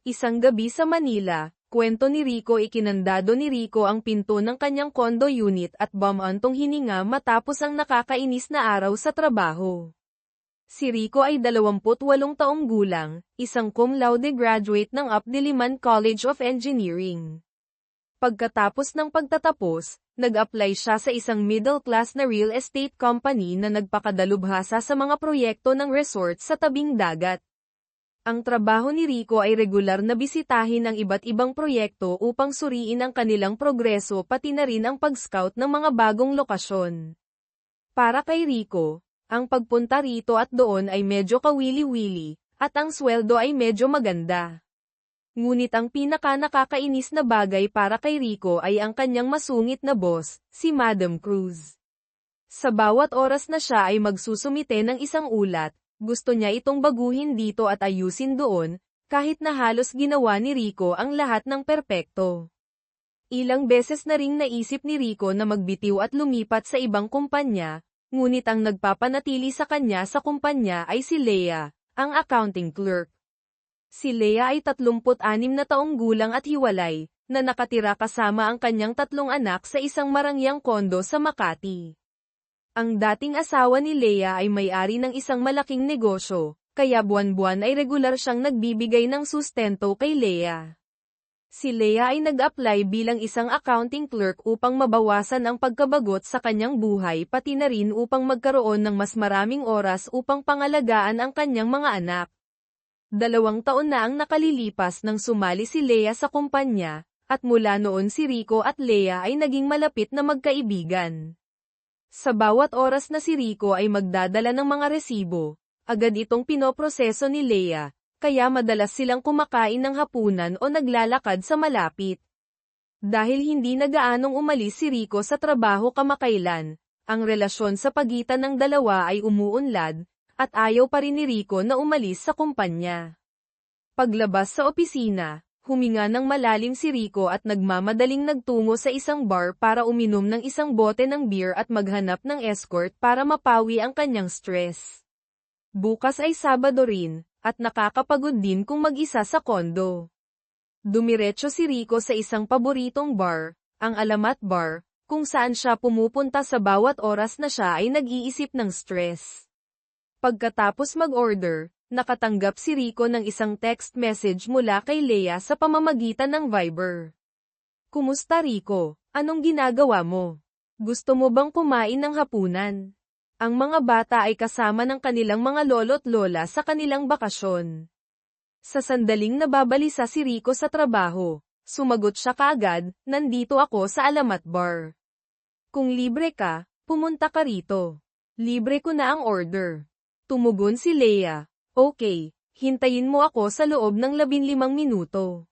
Isang gabi sa Manila, kwento ni Rico ikinandado ni Rico ang pinto ng kanyang condo unit at bumantong hininga matapos ang nakakainis na araw sa trabaho. Si Rico ay 28 taong gulang, isang cum laude graduate ng Updiliman College of Engineering. Pagkatapos ng pagtatapos, nag-apply siya sa isang middle-class na real estate company na nagpakadalubhasa sa mga proyekto ng resort sa tabing dagat. Ang trabaho ni Rico ay regular na bisitahin ang iba't ibang proyekto upang suriin ang kanilang progreso pati na rin ang pag-scout ng mga bagong lokasyon. Para kay Rico, ang pagpunta rito at doon ay medyo kawili-wili, at ang sweldo ay medyo maganda. Ngunit ang pinaka nakakainis na bagay para kay Rico ay ang kanyang masungit na boss, si Madam Cruz. Sa bawat oras na siya ay magsusumite ng isang ulat, gusto niya itong baguhin dito at ayusin doon, kahit na halos ginawa ni Rico ang lahat ng perpekto. Ilang beses na ring naisip ni Rico na magbitiw at lumipat sa ibang kumpanya, ngunit ang nagpapanatili sa kanya sa kumpanya ay si Leah, ang accounting clerk. Si Leah ay 36 na taong gulang at hiwalay, na nakatira kasama ang kanyang tatlong anak sa isang marangyang kondo sa Makati. Ang dating asawa ni Leia ay may-ari ng isang malaking negosyo, kaya buwan-buwan ay regular siyang nagbibigay ng sustento kay Leia. Si Leia ay nag-apply bilang isang accounting clerk upang mabawasan ang pagkabagot sa kanyang buhay pati na rin upang magkaroon ng mas maraming oras upang pangalagaan ang kanyang mga anak. Dalawang taon na ang nakalilipas nang sumali si Leia sa kumpanya, at mula noon si Rico at Leia ay naging malapit na magkaibigan. Sa bawat oras na si Rico ay magdadala ng mga resibo, agad itong pinoproseso ni Leia, kaya madalas silang kumakain ng hapunan o naglalakad sa malapit. Dahil hindi nagaanong umalis si Rico sa trabaho kamakailan, ang relasyon sa pagitan ng dalawa ay umuunlad, at ayaw pa rin ni Rico na umalis sa kumpanya. Paglabas sa opisina, huminga ng malalim si Rico at nagmamadaling nagtungo sa isang bar para uminom ng isang bote ng beer at maghanap ng escort para mapawi ang kanyang stress. Bukas ay Sabado rin, at nakakapagod din kung mag-isa sa kondo. Dumiretso si Rico sa isang paboritong bar, ang Alamat Bar, kung saan siya pumupunta sa bawat oras na siya ay nag-iisip ng stress. Pagkatapos mag-order, nakatanggap si Rico ng isang text message mula kay Leia sa pamamagitan ng Viber. Kumusta Rico? Anong ginagawa mo? Gusto mo bang kumain ng hapunan? Ang mga bata ay kasama ng kanilang mga lolo't lola sa kanilang bakasyon. Sa sandaling nababalisa si Rico sa trabaho, sumagot siya kaagad, nandito ako sa Alamat Bar. Kung libre ka, pumunta ka rito. Libre ko na ang order. Tumugon si Leia, Okay, hintayin mo ako sa loob ng 15 minuto.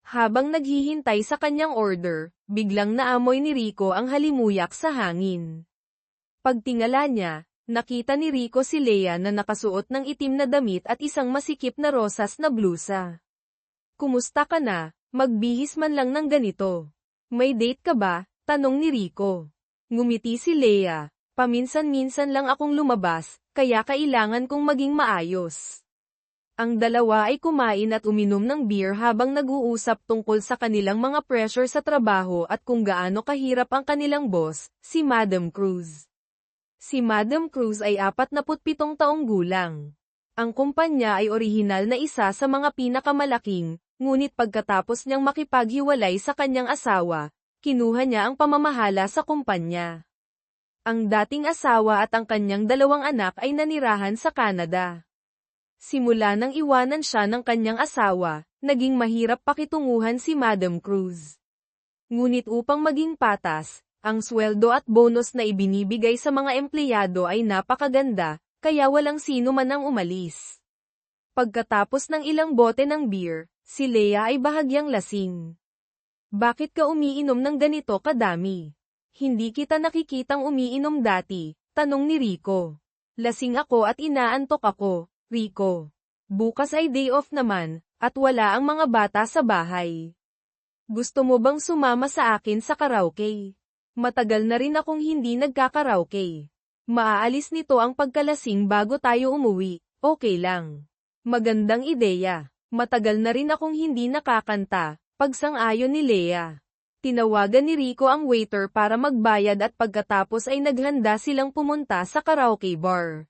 Habang naghihintay sa kanyang order, biglang naamoy ni Rico ang halimuyak sa hangin. Pagtingala niya, nakita ni Rico si Leia na nakasuot ng itim na damit at isang masikip na rosas na blusa. Kumusta ka na? Magbihis man lang ng ganito. May date ka ba? Tanong ni Rico. Ngumiti si Leia. Paminsan-minsan lang akong lumabas, kaya kailangan kong maging maayos. Ang dalawa ay kumain at uminom ng beer habang nag-uusap tungkol sa kanilang mga pressure sa trabaho at kung gaano kahirap ang kanilang boss, si Madam Cruz. Si Madam Cruz ay 47 taong gulang. Ang kumpanya ay orihinal na isa sa mga pinakamalaking, ngunit pagkatapos niyang makipaghiwalay sa kanyang asawa, kinuha niya ang pamamahala sa kumpanya. Ang dating asawa at ang kanyang dalawang anak ay nanirahan sa Canada. Simula nang iwanan siya ng kanyang asawa, naging mahirap pakitunguhan si Madam Cruz. Ngunit upang maging patas, ang sweldo at bonus na ibinibigay sa mga empleyado ay napakaganda, kaya walang sino man ang umalis. Pagkatapos ng ilang bote ng beer, si Leia ay bahagyang lasing. Bakit ka umiinom ng ganito kadami? Hindi kita nakikitang umiinom dati, tanong ni Rico. Lasing ako at inaantok ako, Rico. Bukas ay day off naman, at wala ang mga bata sa bahay. Gusto mo bang sumama sa akin sa karaoke? Matagal na rin akong hindi nagkakaraoke. Maaalis nito ang pagkalasing bago tayo umuwi, okay lang. Magandang ideya. Matagal na rin akong hindi nakakanta, pagsang-ayon ni Lea. Tinawagan ni Rico ang waiter para magbayad at pagkatapos ay naghanda silang pumunta sa karaoke bar.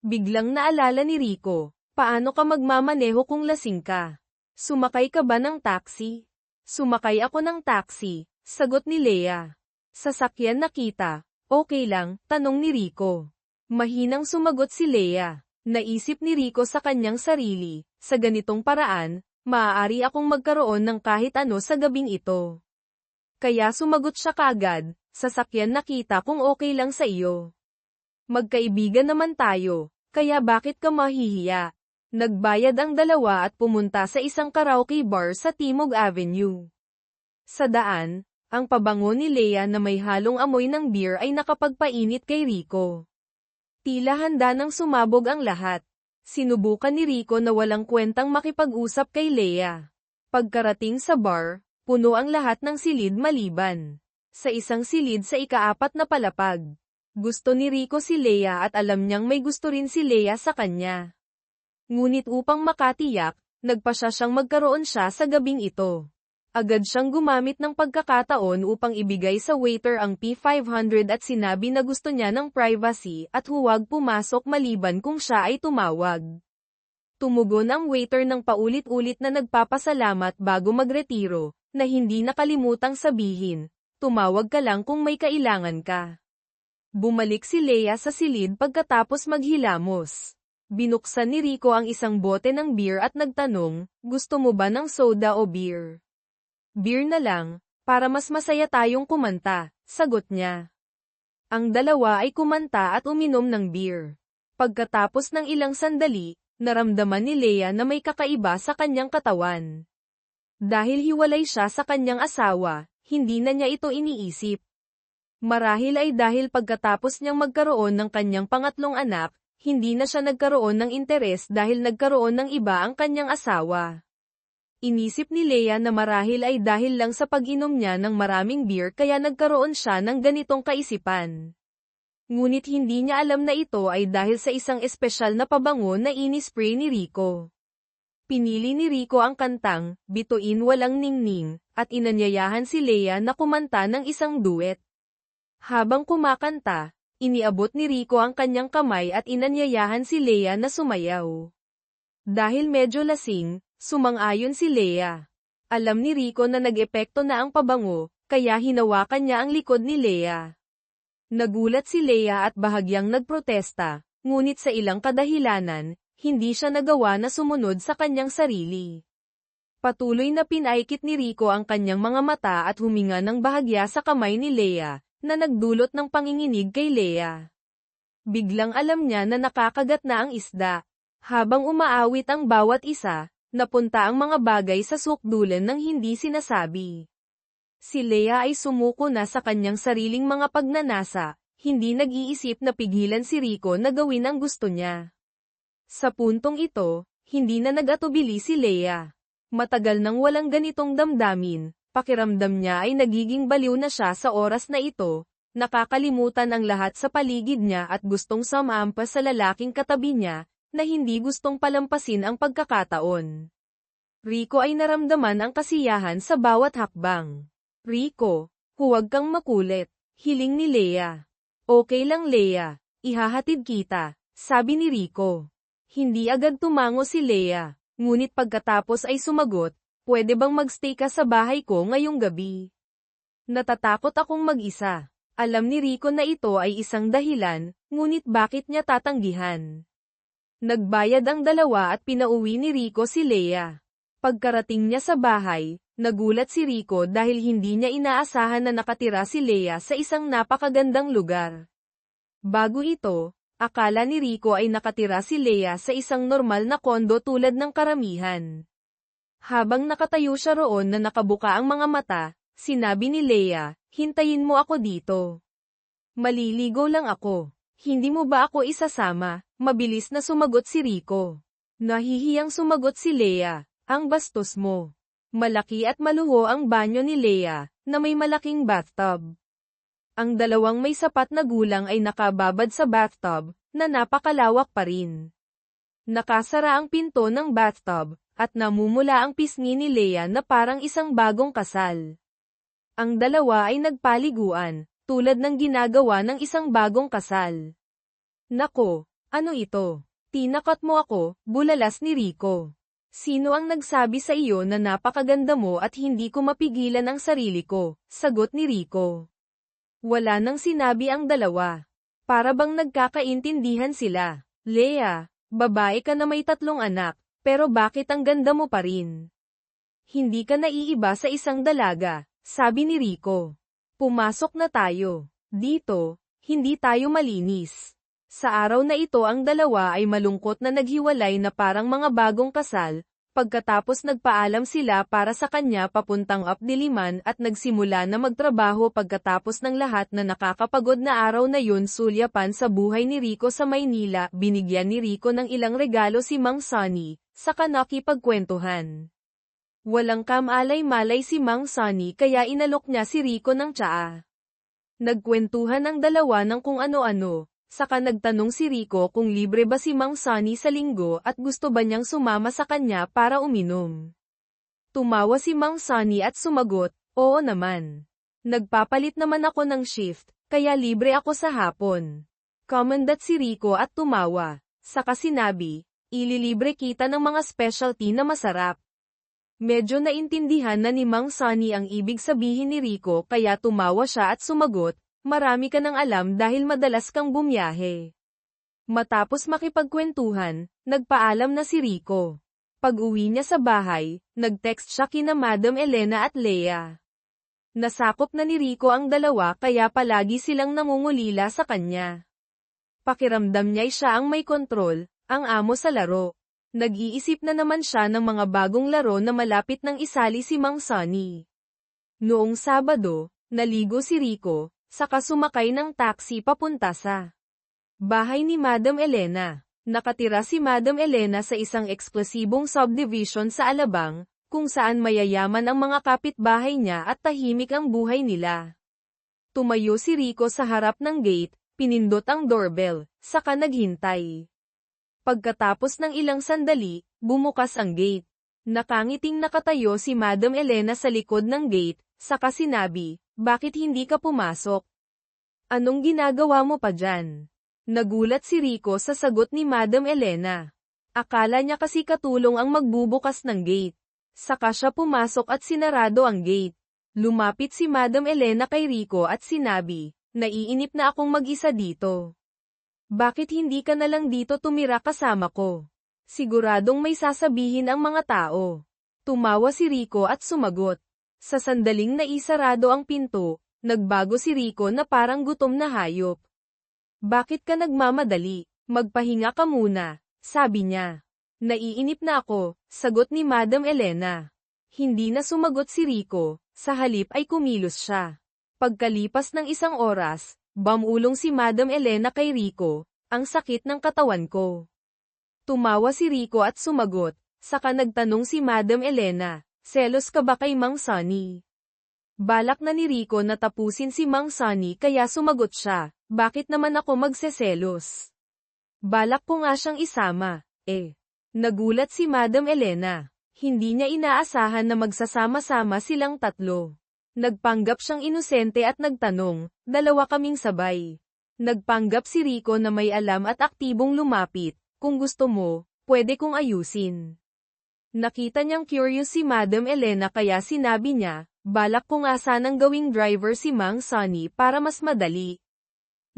Biglang naalala ni Rico, paano ka magmamaneho kung lasing ka? Sumakay ka ba ng taxi? Sumakay ako ng taxi, sagot ni Lea. Sasakyan nakita, okay lang, tanong ni Rico. Mahinang sumagot si Lea. Naisip ni Rico sa kanyang sarili, sa ganitong paraan, maaari akong magkaroon ng kahit ano sa gabing ito. Kaya sumagot siya kaagad, sasakyan nakita kung okay lang sa iyo. Magkaibigan naman tayo, kaya bakit ka mahihiya? Nagbayad ang dalawa at pumunta sa isang karaoke bar sa Timog Avenue. Sa daan, ang pabango ni Lea na may halong amoy ng beer ay nakapagpainit kay Rico. Tila handa nang sumabog ang lahat. Sinubukan ni Rico na walang kwentang makipag-usap kay Lea. Pagkarating sa bar, Puno ang lahat ng silid maliban. Sa isang silid sa ikaapat na palapag. Gusto ni Rico si Leia at alam niyang may gusto rin si Leia sa kanya. Ngunit upang makatiyak, nagpa siya siyang magkaroon siya sa gabing ito. Agad siyang gumamit ng pagkakataon upang ibigay sa waiter ang P500 at sinabi na gusto niya ng privacy at huwag pumasok maliban kung siya ay tumawag. Tumugon ang waiter ng paulit-ulit na nagpapasalamat bago magretiro, na hindi nakalimutang sabihin, tumawag ka lang kung may kailangan ka. Bumalik si Leia sa silid pagkatapos maghilamos. Binuksan ni Rico ang isang bote ng beer at nagtanong, gusto mo ba ng soda o beer? Beer na lang, para mas masaya tayong kumanta, sagot niya. Ang dalawa ay kumanta at uminom ng beer. Pagkatapos ng ilang sandali, naramdaman ni Leia na may kakaiba sa kanyang katawan. Dahil hiwalay siya sa kanyang asawa, hindi na niya ito iniisip. Marahil ay dahil pagkatapos niyang magkaroon ng kanyang pangatlong anak, hindi na siya nagkaroon ng interes dahil nagkaroon ng iba ang kanyang asawa. Inisip ni Leia na marahil ay dahil lang sa pag-inom niya ng maraming beer kaya nagkaroon siya ng ganitong kaisipan. Ngunit hindi niya alam na ito ay dahil sa isang espesyal na pabango na inispray ni Rico. Pinili ni Rico ang kantang, Bituin Walang Ningning, at inanyayahan si Leia na kumanta ng isang duet. Habang kumakanta, iniabot ni Rico ang kanyang kamay at inanyayahan si Leia na sumayaw. Dahil medyo lasing, sumang-ayon si Leia. Alam ni Rico na nag-epekto na ang pabango, kaya hinawakan niya ang likod ni Leia. Nagulat si Leia at bahagyang nagprotesta, ngunit sa ilang kadahilanan, hindi siya nagawa na sumunod sa kanyang sarili. Patuloy na pinaikit ni Rico ang kanyang mga mata at huminga ng bahagya sa kamay ni Leia, na nagdulot ng panginginig kay Leia. Biglang alam niya na nakakagat na ang isda. Habang umaawit ang bawat isa, napunta ang mga bagay sa sukdulan ng hindi sinasabi. Si Leia ay sumuko na sa kanyang sariling mga pagnanasa, hindi nag-iisip na pigilan si Rico na gawin ang gusto niya. Sa puntong ito, hindi na nag-atubili si Leia. Matagal nang walang ganitong damdamin, pakiramdam niya ay nagiging baliw na siya sa oras na ito, nakakalimutan ang lahat sa paligid niya at gustong samampas sa lalaking katabi niya, na hindi gustong palampasin ang pagkakataon. Rico ay naramdaman ang kasiyahan sa bawat hakbang. Rico, huwag kang makulit, hiling ni Leia. Okay lang Leia, ihahatid kita, sabi ni Rico. Hindi agad tumango si Leia, ngunit pagkatapos ay sumagot, pwede bang magstay ka sa bahay ko ngayong gabi? Natatakot akong mag-isa. Alam ni Rico na ito ay isang dahilan, ngunit bakit niya tatanggihan? Nagbayad ang dalawa at pinauwi ni Rico si Leia. Pagkarating niya sa bahay, nagulat si Rico dahil hindi niya inaasahan na nakatira si Leia sa isang napakagandang lugar. Bago ito, Akala ni Rico ay nakatira si Leia sa isang normal na kondo tulad ng karamihan. Habang nakatayo siya roon na nakabuka ang mga mata, sinabi ni Leia, hintayin mo ako dito. Maliligo lang ako. Hindi mo ba ako isasama? Mabilis na sumagot si Rico. Nahihiyang sumagot si Leia, ang bastos mo. Malaki at maluho ang banyo ni Leia, na may malaking bathtub. Ang dalawang may sapat na gulang ay nakababad sa bathtub, na napakalawak pa rin. Nakasara ang pinto ng bathtub, at namumula ang pisngi ni Leia na parang isang bagong kasal. Ang dalawa ay nagpaliguan, tulad ng ginagawa ng isang bagong kasal. Nako, ano ito? Tinakot mo ako, bulalas ni Rico. Sino ang nagsabi sa iyo na napakaganda mo at hindi ko mapigilan ang sarili ko? Sagot ni Rico. Wala nang sinabi ang dalawa. Para bang nagkakaintindihan sila. Leia, babae ka na may tatlong anak, pero bakit ang ganda mo pa rin? Hindi ka naiiba sa isang dalaga, sabi ni Rico. Pumasok na tayo. Dito, hindi tayo malinis. Sa araw na ito ang dalawa ay malungkot na naghiwalay na parang mga bagong kasal, pagkatapos nagpaalam sila para sa kanya papuntang Updiliman at nagsimula na magtrabaho pagkatapos ng lahat na nakakapagod na araw na yun sulyapan sa buhay ni Rico sa Maynila, binigyan ni Rico ng ilang regalo si Mang Sonny, saka nakipagkwentuhan. Walang kamalay-malay si Mang Sonny kaya inalok niya si Rico ng tsaa. Nagkwentuhan ang dalawa ng kung ano-ano, saka nagtanong si Rico kung libre ba si Mang Sonny sa linggo at gusto ba niyang sumama sa kanya para uminom. Tumawa si Mang Sonny at sumagot, oo naman. Nagpapalit naman ako ng shift, kaya libre ako sa hapon. Comandat si Rico at tumawa, saka sinabi, ililibre kita ng mga specialty na masarap. Medyo naintindihan na ni Mang Sonny ang ibig sabihin ni Rico kaya tumawa siya at sumagot, marami ka nang alam dahil madalas kang bumiyahe. Matapos makipagkwentuhan, nagpaalam na si Rico. Pag-uwi niya sa bahay, nag-text siya kina Madam Elena at Leia. Nasakop na ni Rico ang dalawa kaya palagi silang nangungulila sa kanya. Pakiramdam niya siya ang may kontrol, ang amo sa laro. Nag-iisip na naman siya ng mga bagong laro na malapit ng isali si Mang Sonny. Noong Sabado, naligo si Rico, saka sumakay ng taxi papunta sa bahay ni Madam Elena. Nakatira si Madam Elena sa isang eksklusibong subdivision sa Alabang, kung saan mayayaman ang mga kapitbahay niya at tahimik ang buhay nila. Tumayo si Rico sa harap ng gate, pinindot ang doorbell, saka naghintay. Pagkatapos ng ilang sandali, bumukas ang gate. Nakangiting nakatayo si Madam Elena sa likod ng gate, saka sinabi, bakit hindi ka pumasok? Anong ginagawa mo pa dyan? Nagulat si Rico sa sagot ni Madam Elena. Akala niya kasi katulong ang magbubukas ng gate. Saka siya pumasok at sinarado ang gate. Lumapit si Madam Elena kay Rico at sinabi, naiinip na akong mag-isa dito. Bakit hindi ka na lang dito tumira kasama ko? Siguradong may sasabihin ang mga tao. Tumawa si Rico at sumagot. Sa sandaling naisarado ang pinto, nagbago si Rico na parang gutom na hayop. Bakit ka nagmamadali? Magpahinga ka muna, sabi niya. Naiinip na ako, sagot ni Madam Elena. Hindi na sumagot si Rico, sa halip ay kumilos siya. Pagkalipas ng isang oras, Bamulong si Madam Elena kay Rico, ang sakit ng katawan ko. Tumawa si Rico at sumagot, saka nagtanong si Madam Elena, selos ka ba kay Mang Sonny? Balak na ni Rico na tapusin si Mang Sonny kaya sumagot siya, bakit naman ako magseselos? Balak ko nga siyang isama, eh. Nagulat si Madam Elena. Hindi niya inaasahan na magsasama-sama silang tatlo. Nagpanggap siyang inosente at nagtanong, dalawa kaming sabay. Nagpanggap si Rico na may alam at aktibong lumapit, kung gusto mo, pwede kong ayusin. Nakita niyang curious si Madam Elena kaya sinabi niya, balak ko nga sanang gawing driver si Mang Sonny para mas madali.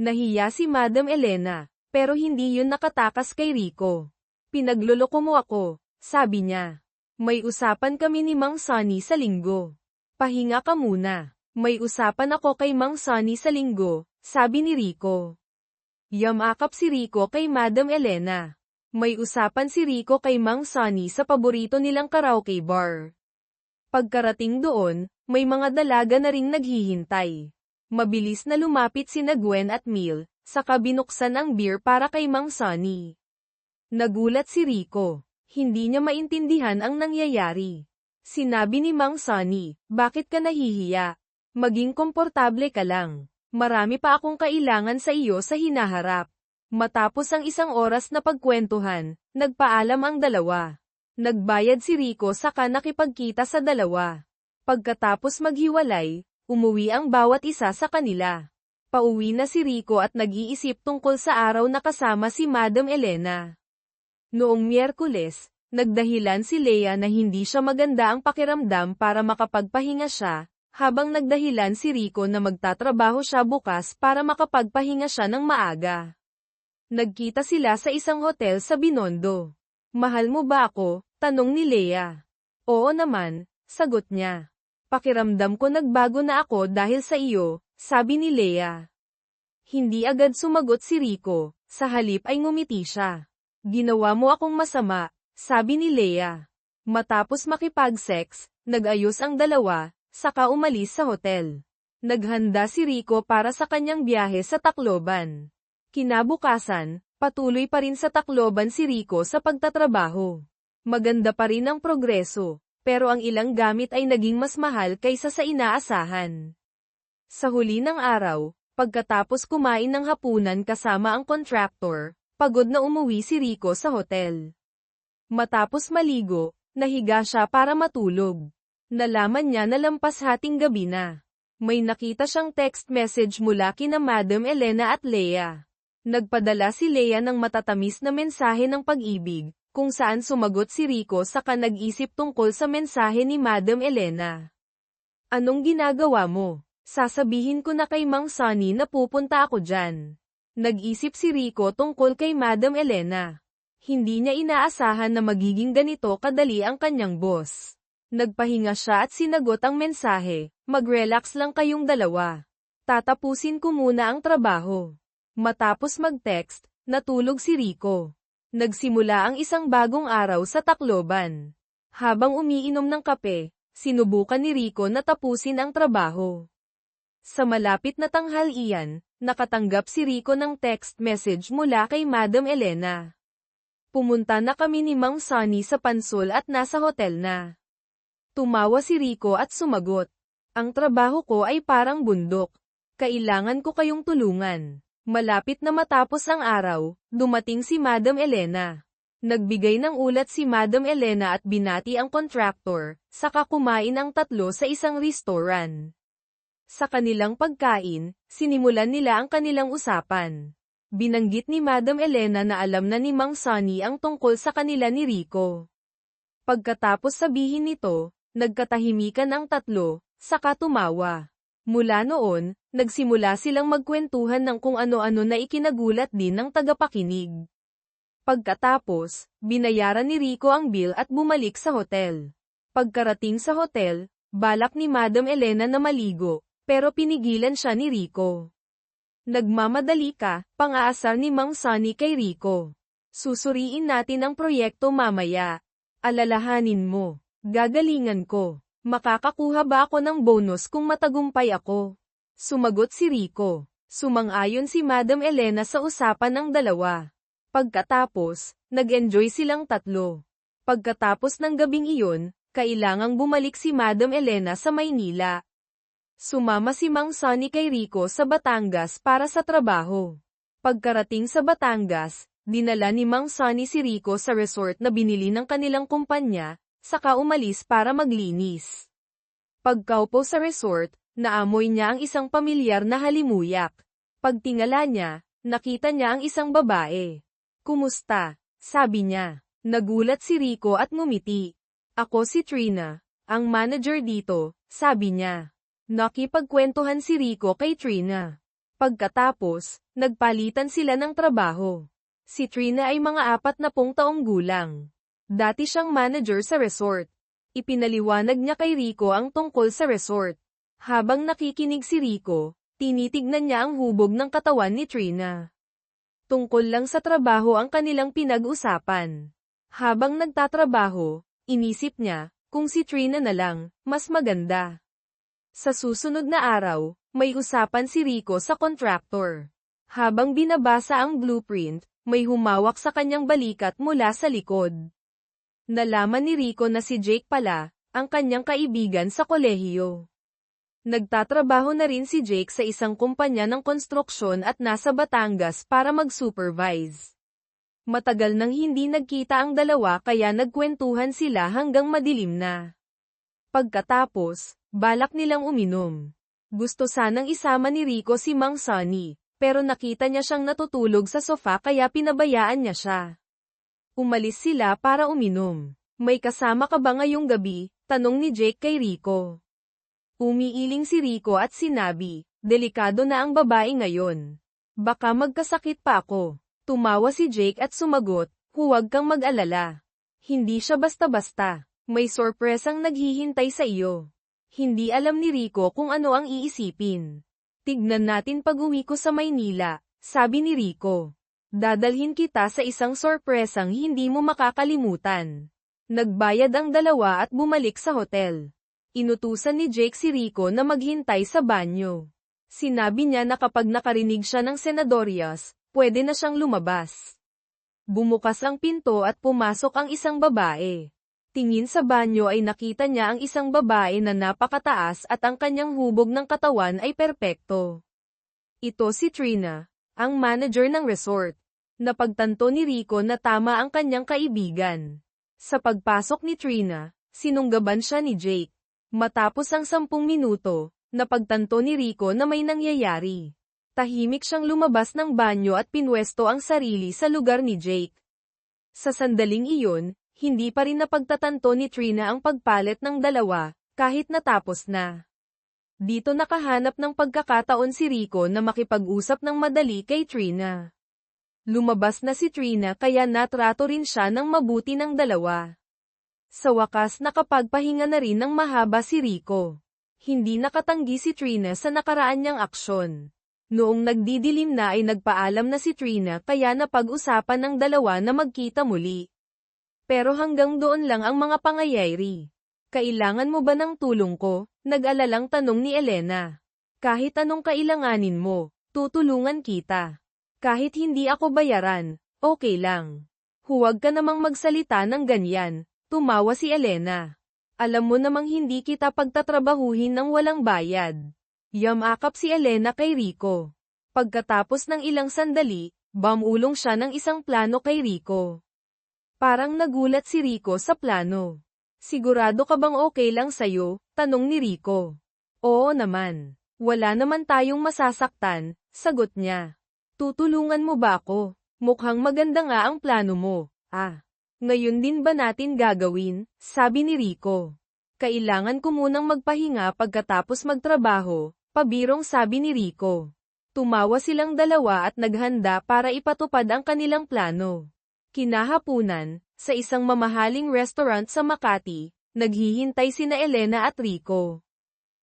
Nahiya si Madam Elena, pero hindi yun nakatakas kay Rico. Pinagluloko mo ako, sabi niya. May usapan kami ni Mang Sonny sa linggo. Pahinga ka muna. May usapan ako kay Mang Sonny sa linggo, sabi ni Rico. Yamakap si Rico kay Madam Elena. May usapan si Rico kay Mang Sonny sa paborito nilang karaoke bar. Pagkarating doon, may mga dalaga na ring naghihintay. Mabilis na lumapit si Gwen at Mil, saka binuksan ang beer para kay Mang Sonny. Nagulat si Rico. Hindi niya maintindihan ang nangyayari. Sinabi ni Mang Sonny, bakit ka nahihiya? Maging komportable ka lang. Marami pa akong kailangan sa iyo sa hinaharap. Matapos ang isang oras na pagkwentuhan, nagpaalam ang dalawa. Nagbayad si Rico saka nakipagkita sa dalawa. Pagkatapos maghiwalay, umuwi ang bawat isa sa kanila. Pauwi na si Rico at nag-iisip tungkol sa araw na kasama si Madam Elena. Noong Miyerkules, nagdahilan si Leia na hindi siya maganda ang pakiramdam para makapagpahinga siya, habang nagdahilan si Rico na magtatrabaho siya bukas para makapagpahinga siya ng maaga. Nagkita sila sa isang hotel sa Binondo. Mahal mo ba ako? Tanong ni Leia. Oo naman, sagot niya. Pakiramdam ko nagbago na ako dahil sa iyo, sabi ni Leia. Hindi agad sumagot si Rico, sa halip ay ngumiti siya. Ginawa mo akong masama, sabi ni Leia. Matapos makipag-sex, nag-ayos ang dalawa, saka umalis sa hotel. Naghanda si Rico para sa kanyang biyahe sa Tacloban. Kinabukasan, patuloy pa rin sa Tacloban si Rico sa pagtatrabaho. Maganda pa rin ang progreso, pero ang ilang gamit ay naging mas mahal kaysa sa inaasahan. Sa huli ng araw, pagkatapos kumain ng hapunan kasama ang contractor, pagod na umuwi si Rico sa hotel. Matapos maligo, nahiga siya para matulog. Nalaman niya na lampas hating gabi na. May nakita siyang text message mula kina Madam Elena at Leia. Nagpadala si Leia ng matatamis na mensahe ng pag-ibig, kung saan sumagot si Rico saka nag-isip tungkol sa mensahe ni Madam Elena. Anong ginagawa mo? Sasabihin ko na kay Mang Sonny na pupunta ako dyan. Nag-isip si Rico tungkol kay Madam Elena. Hindi niya inaasahan na magiging ganito kadali ang kanyang boss. Nagpahinga siya at sinagot ang mensahe, mag-relax lang kayong dalawa. Tatapusin ko muna ang trabaho. Matapos mag-text, natulog si Rico. Nagsimula ang isang bagong araw sa Tacloban. Habang umiinom ng kape, sinubukan ni Rico na tapusin ang trabaho. Sa malapit na tanghalian, nakatanggap si Rico ng text message mula kay Madam Elena. Pumunta na kami ni Mang Sonny sa pansol at nasa hotel na. Tumawa si Rico at sumagot. Ang trabaho ko ay parang bundok. Kailangan ko kayong tulungan. Malapit na matapos ang araw, dumating si Madam Elena. Nagbigay ng ulat si Madam Elena at binati ang contractor, saka kumain ang tatlo sa isang restaurant. Sa kanilang pagkain, sinimulan nila ang kanilang usapan. Binanggit ni Madam Elena na alam na ni Mang Sonny ang tungkol sa kanila ni Rico. Pagkatapos sabihin nito, nagkatahimikan ang tatlo, saka tumawa. Mula noon, nagsimula silang magkwentuhan ng kung ano-ano na ikinagulat din ng tagapakinig. Pagkatapos, binayaran ni Rico ang bill at bumalik sa hotel. Pagkarating sa hotel, balak ni Madam Elena na maligo, pero pinigilan siya ni Rico. Nagmamadali ka, pang-aasar ni Mang Sonny kay Rico. Susuriin natin ang proyekto mamaya. Alalahanin mo. Gagalingan ko. Makakakuha ba ako ng bonus kung matagumpay ako? Sumagot si Rico. Sumang-ayon si Madam Elena sa usapan ng dalawa. Pagkatapos, nag-enjoy silang tatlo. Pagkatapos ng gabing iyon, kailangang bumalik si Madam Elena sa Maynila. Sumama si Mang Sonny kay Rico sa Batangas para sa trabaho. Pagkarating sa Batangas, dinala ni Mang Sonny si Rico sa resort na binili ng kanilang kumpanya, saka umalis para maglinis. Pagkaupo sa resort, naamoy niya ang isang pamilyar na halimuyak. Pagtingala niya, nakita niya ang isang babae. Kumusta? Sabi niya. Nagulat si Rico at ngumiti. Ako si Trina, ang manager dito, sabi niya. Nakipagkwentuhan si Rico kay Trina. Pagkatapos, nagpalitan sila ng trabaho. Si Trina ay mga apat na pong taong gulang. Dati siyang manager sa resort. Ipinaliwanag niya kay Rico ang tungkol sa resort. Habang nakikinig si Rico, tinitignan niya ang hubog ng katawan ni Trina. Tungkol lang sa trabaho ang kanilang pinag-usapan. Habang nagtatrabaho, inisip niya, kung si Trina na lang, mas maganda. Sa susunod na araw, may usapan si Rico sa contractor. Habang binabasa ang blueprint, may humawak sa kanyang balikat mula sa likod. Nalaman ni Rico na si Jake pala, ang kanyang kaibigan sa kolehiyo. Nagtatrabaho na rin si Jake sa isang kumpanya ng konstruksyon at nasa Batangas para mag-supervise. Matagal nang hindi nagkita ang dalawa kaya nagkwentuhan sila hanggang madilim na. Pagkatapos, balak nilang uminom. Gusto sanang isama ni Rico si Mang Sonny, pero nakita niya siyang natutulog sa sofa kaya pinabayaan niya siya. Umalis sila para uminom. May kasama ka ba ngayong gabi? Tanong ni Jake kay Rico. Umiiling si Rico at sinabi, delikado na ang babae ngayon. Baka magkasakit pa ako. Tumawa si Jake at sumagot, huwag kang mag-alala. Hindi siya basta-basta. May sorpresang naghihintay sa iyo. Hindi alam ni Rico kung ano ang iisipin. Tignan natin pag-uwi ko sa Maynila, sabi ni Rico. Dadalhin kita sa isang sorpresang hindi mo makakalimutan. Nagbayad ang dalawa at bumalik sa hotel. Inutusan ni Jake si Rico na maghintay sa banyo. Sinabi niya na kapag nakarinig siya ng senadorias, pwede na siyang lumabas. Bumukas ang pinto at pumasok ang isang babae. Tingin sa banyo ay nakita niya ang isang babae na napakataas at ang kanyang hubog ng katawan ay perpekto. Ito si Trina, ang manager ng resort. Napagtanto ni Rico na tama ang kanyang kaibigan. Sa pagpasok ni Trina, sinunggaban siya ni Jake. Matapos ang sampung minuto, napagtanto ni Rico na may nangyayari. Tahimik siyang lumabas ng banyo at pinwesto ang sarili sa lugar ni Jake. Sa sandaling iyon, hindi pa rin napagtatanto ni Trina ang pagpalit ng dalawa, kahit natapos na. Dito nakahanap ng pagkakataon si Rico na makipag-usap ng madali kay Trina. Lumabas na si Trina kaya natrato rin siya ng mabuti ng dalawa. Sa wakas nakapagpahinga na rin ng mahaba si Rico. Hindi nakatanggi si Trina sa nakaraan niyang aksyon. Noong nagdidilim na ay nagpaalam na si Trina kaya napag-usapan ng dalawa na magkita muli. Pero hanggang doon lang ang mga pangayayri. Kailangan mo ba ng tulong ko? Nag-alalang tanong ni Elena. Kahit anong kailanganin mo, tutulungan kita. Kahit hindi ako bayaran, okay lang. Huwag ka namang magsalita ng ganyan, tumawa si Elena. Alam mo namang hindi kita pagtatrabahuhin ng walang bayad. Yamakap si Elena kay Rico. Pagkatapos ng ilang sandali, bamulong siya ng isang plano kay Rico. Parang nagulat si Rico sa plano. Sigurado ka bang okay lang sa'yo? Tanong ni Rico. Oo naman. Wala naman tayong masasaktan, sagot niya. Tutulungan mo ba ako? Mukhang maganda nga ang plano mo. Ah. Ngayon din ba natin gagawin? Sabi ni Rico. Kailangan ko munang magpahinga pagkatapos magtrabaho, pabirong sabi ni Rico. Tumawa silang dalawa at naghanda para ipatupad ang kanilang plano. Kinahapunan, sa isang mamahaling restaurant sa Makati, naghihintay sina Elena at Rico.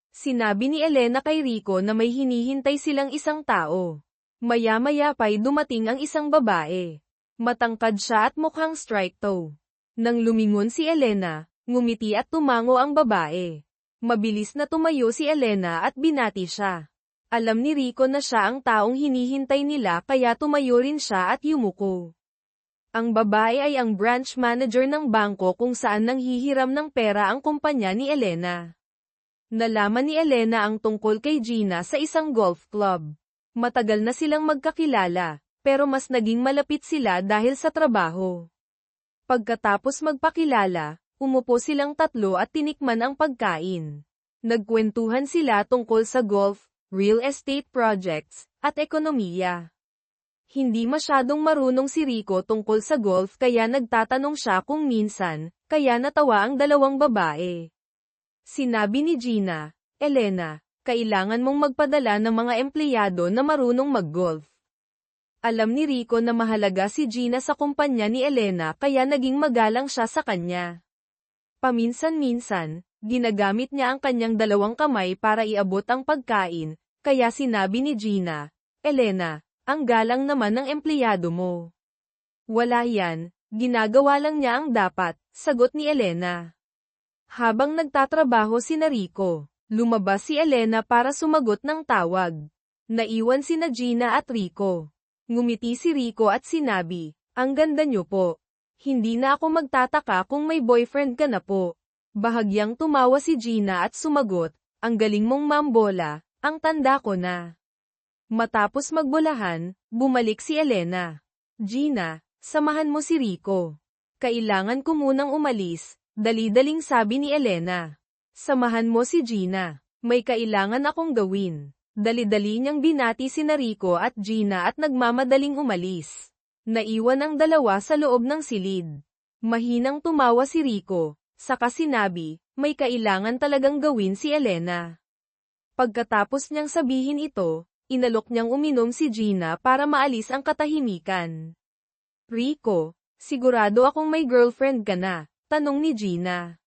Sinabi ni Elena kay Rico na may hinihintay silang isang tao. Maya-maya pa'y dumating ang isang babae. Matangkad siya at mukhang strike toe. Nang lumingon si Elena, ngumiti at tumango ang babae. Mabilis na tumayo si Elena at binati siya. Alam ni Rico na siya ang taong hinihintay nila kaya tumayo rin siya at yumuko. Ang babae ay ang branch manager ng bangko kung saan nanghihiram ng pera ang kumpanya ni Elena. Nalaman ni Elena ang tungkol kay Gina sa isang golf club. Matagal na silang magkakilala, pero mas naging malapit sila dahil sa trabaho. Pagkatapos magpakilala, umupo silang tatlo at tinikman ang pagkain. Nagkwentuhan sila tungkol sa golf, real estate projects, at ekonomiya. Hindi masyadong marunong si Rico tungkol sa golf kaya nagtatanong siya kung minsan, kaya natawa ang dalawang babae. Sinabi ni Gina, Elena, kailangan mong magpadala ng mga empleyado na marunong mag-golf. Alam ni Rico na mahalaga si Gina sa kumpanya ni Elena kaya naging magalang siya sa kanya. Paminsan-minsan, ginagamit niya ang kanyang dalawang kamay para iabot ang pagkain, kaya sinabi ni Gina, Elena, ang galang naman ng empleyado mo. Wala yan, ginagawa lang niya ang dapat, sagot ni Elena. Habang nagtatrabaho si Rico, Lumabas si Elena para sumagot ng tawag. Naiwan si Gina at Rico. Ngumiti si Rico at sinabi, ang ganda niyo po. Hindi na ako magtataka kung may boyfriend ka na po. Bahagyang tumawa si Gina at sumagot, ang galing mong mambola, ang tanda ko na. Matapos magbulahan, bumalik si Elena. Gina, samahan mo si Rico. Kailangan ko munang umalis, dali-daling sabi ni Elena. Samahan mo si Gina. May kailangan akong gawin. Dali-dali niyang binati si Rico at Gina at nagmamadaling umalis. Naiwan ang dalawa sa loob ng silid. Mahinang tumawa si Rico, saka sinabi, may kailangan talagang gawin si Elena. Pagkatapos niyang sabihin ito, inalok niyang uminom si Gina para maalis ang katahimikan. Rico, sigurado akong may girlfriend ka na, tanong ni Gina.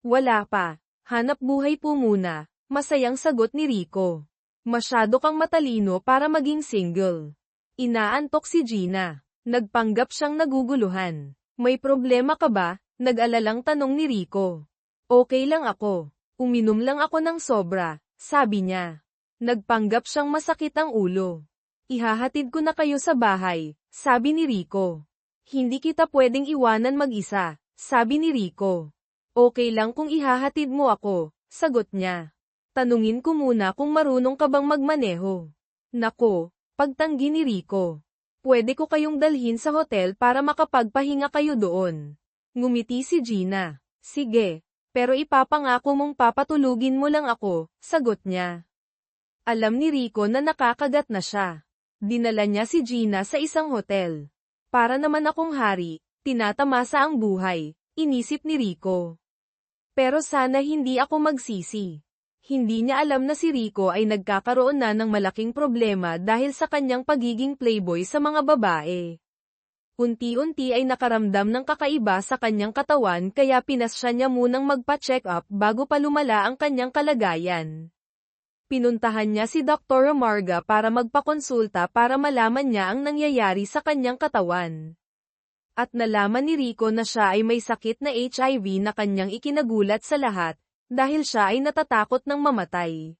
Wala pa, hanap buhay po muna, masayang sagot ni Rico. Masyado kang matalino para maging single. Inaantok si Gina. Nagpanggap siyang naguguluhan. May problema ka ba? Nag-alalang tanong ni Rico. Okay lang ako. Uminom lang ako ng sobra, sabi niya. Nagpanggap siyang masakit ang ulo. Ihahatid ko na kayo sa bahay, sabi ni Rico. Hindi kita pwedeng iwanan mag-isa, sabi ni Rico. Okay lang kung ihahatid mo ako, sagot niya. Tanungin ko muna kung marunong ka bang magmaneho. Nako, pagtanggi ni Rico. Pwede ko kayong dalhin sa hotel para makapagpahinga kayo doon. Ngumiti si Gina. Sige, pero ipapangako mong papatulugin mo lang ako, sagot niya. Alam ni Rico na nakakagat na siya. Dinala niya si Gina sa isang hotel. Para naman akong hari, tinatamasa ang buhay, inisip ni Rico. Pero sana hindi ako magsisi. Hindi niya alam na si Rico ay nagkakaroon na ng malaking problema dahil sa kanyang pagiging playboy sa mga babae. Unti-unti ay nakaramdam ng kakaiba sa kanyang katawan kaya pinasya niya munang magpa-check up bago pa lumala ang kanyang kalagayan. Pinuntahan niya si Dr. Marga para magpakonsulta para malaman niya ang nangyayari sa kanyang katawan. At nalaman ni Rico na siya ay may sakit na HIV na kanyang ikinagulat sa lahat, dahil siya ay natatakot ng mamatay.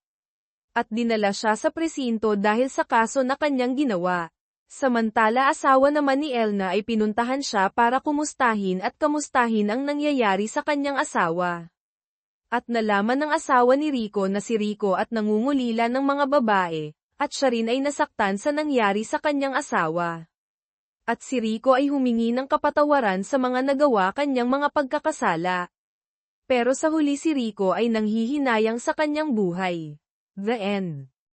At dinala siya sa presinto dahil sa kaso na kanyang ginawa. Samantala asawa naman ni Elna ay pinuntahan siya para kumustahin at kamustahin ang nangyayari sa kanyang asawa. At nalaman ng asawa ni Rico na si Rico at nangungulila ng mga babae, at siya rin ay nasaktan sa nangyari sa kanyang asawa. At si Rico ay humingi ng kapatawaran sa mga nagawa kanyang mga pagkakasala. Pero sa huli si Rico ay nanghihinayang sa kanyang buhay. The End